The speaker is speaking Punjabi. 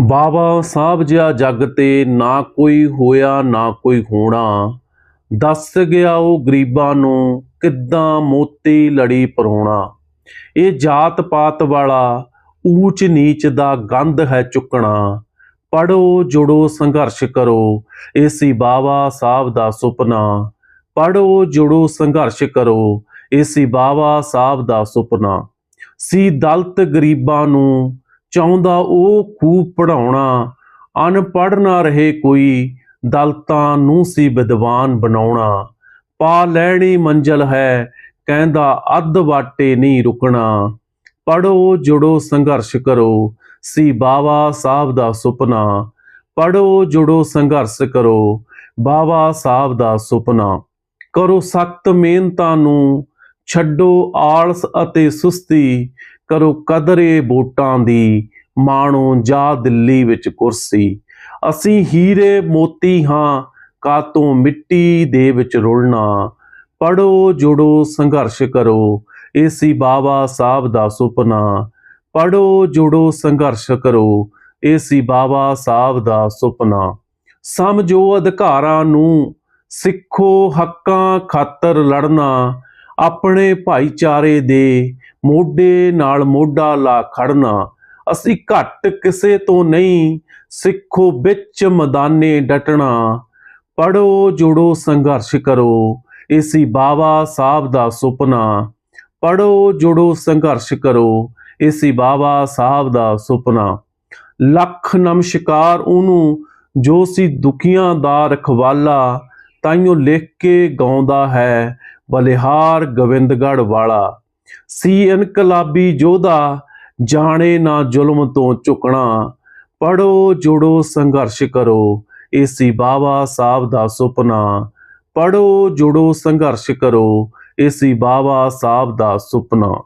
ਬਾਬਾ ਸਾਹਿਬ ਜਿਹਾ ਜੱਗ ਤੇ ਨਾ ਕੋਈ ਹੋਇਆ, ਨਾ ਕੋਈ ਹੋਣਾ। ਦੱਸ ਗਿਆ ਉਹ ਗਰੀਬਾਂ ਨੂੰ ਕਿੱਦਾਂ ਮੋਤੀ ਲੜੀ ਪਰੋਣਾ। ਇਹ ਜਾਤ ਪਾਤ ਵਾਲਾ ਊਚ ਨੀਚ ਦਾ ਗੰਧ ਹੈ ਚੁੱਕਣਾ। ਪੜੋ ਜੁੜੋ, ਸੰਘਰਸ਼ ਕਰੋ, ਇਹ ਸੀ ਬਾਬਾ ਸਾਹਿਬ ਦਾ ਸੁਪਨਾ। ਪੜੋ ਜੁੜੋ, ਸੰਘਰਸ਼ ਕਰੋ, ਇਹ ਸੀ ਬਾਬਾ ਸਾਹਿਬ ਦਾ ਸੁਪਨਾ। ਸੀ ਦਲਤ ਗਰੀਬਾਂ ਨੂੰ ਚਾਹੁੰਦਾ ਉਹ ਖੂਬ ਪੜਾਉਣਾ ਅਨਪੜ੍ਹ ਨਾ ਰਹੇ ਕੋਈ, ਦਲਤਾਂ ਨੂੰ ਸੀ ਵਿਦਵਾਨ ਬਣਾਉਣਾ। ਪਾ ਲੈਣੀ ਮੰਜ਼ਲ ਹੈ, ਕਹਿੰਦਾ ਅੱਧ ਵਾਟੇ ਨਹੀਂ ਰੁਕਣਾ। ਪੜੋ ਜੁੜੋ, ਸੰਘਰਸ਼ ਕਰੋ, ਸੀ ਬਾਬਾ ਸਾਹਿਬ ਦਾ ਸੁਪਨਾ। ਪੜੋ ਜੁੜੋ, ਸੰਘਰਸ਼ ਕਰੋ ਬਾਬਾ ਸਾਹਿਬ ਦਾ ਸੁਪਨਾ। ਕਰੋ ਸਖਤ ਮਿਹਨਤਾਂ ਨੂੰ, ਛੱਡੋ ਆਲਸ ਅਤੇ ਸੁਸਤੀ। ਕਰੋ ਕਦਰੇ ਵੋਟਾਂ ਦੀ ਮਾਣੋ ਜਾ ਦਿੱਲੀ ਵਿੱਚ ਕੁਰਸੀ। ਅਸੀਂ ਹੀਰੇ ਮੋਤੀ ਹਾਂ, ਕਾਤੋਂ ਮਿੱਟੀ ਦੇ ਵਿੱਚ ਰੁਲਣਾ। ਪੜੋ ਜੁੜੋ, ਸੰਘਰਸ਼ ਕਰੋ ਇਹ ਸੀ ਬਾਬਾ ਸਾਹਿਬ ਦਾ ਸੁਪਨਾ। ਪੜੋ ਜੁੜੋ, ਸੰਘਰਸ਼ ਕਰੋ ਇਹ ਸੀ ਬਾਬਾ ਸਾਹਿਬ ਦਾ ਸੁਪਨਾ। ਸਮਝੋ ਅਧਿਕਾਰਾਂ ਨੂੰ, ਸਿੱਖੋ ਹੱਕਾਂ ਖਾਤਰ ਲੜਨਾ। ਆਪਣੇ ਭਾਈਚਾਰੇ ਦੇ ਮੋਢੇ ਨਾਲ ਮੋਢਾ ਲਾ ਖੜਨਾ। ਅਸੀਂ ਘੱਟ ਕਿਸੇ ਤੋਂ ਨਹੀਂ, ਸਿੱਖੋ ਵਿੱਚ ਮਦਾਨੇ ਡਟਣਾ। ਪੜੋ ਜੁੜੋ, ਸੰਘਰਸ਼ ਕਰੋ, ਇਹ ਬਾਬਾ ਸਾਹਿਬ ਦਾ ਸੁਪਨਾ। ਪੜੋ ਜੁੜੋ, ਸੰਘਰਸ਼ ਕਰੋ, ਇਹ ਬਾਬਾ ਸਾਹਿਬ ਦਾ ਸੁਪਨਾ। ਲੱਖ ਨਮਸਕਾਰ ਉਹਨੂੰ, ਜੋ ਸੀ ਦੁਖੀਆਂ ਦਾ ਰਖਵਾਲਾ, ਤਾਈਓ ਲਿਖ ਕੇ ਗਾਉਂਦਾ ਹੈ, ਬਲਿਹਾਰ ਗੋਬਿੰਦਗੜ੍ਹ ਵਾਲਾ। ਸੀ ਇਨਕਲਾਬੀ ਯੋਧਾ ਜਾਣੇ ਨਾ ਜ਼ੁਲਮ ਤੋਂ ਝੁਕਣਾ। ਪੜੋ ਜੁੜੋ, ਸੰਘਰਸ਼ ਕਰੋ ਇਹ ਸੀ ਬਾਬਾ ਸਾਹਿਬ ਦਾ ਸੁਪਨਾ। ਪੜੋ ਜੁੜੋ, ਸੰਘਰਸ਼ ਕਰੋ ਇਹ ਸੀ ਬਾਬਾ ਸਾਹਿਬ ਦਾ ਸੁਪਨਾ।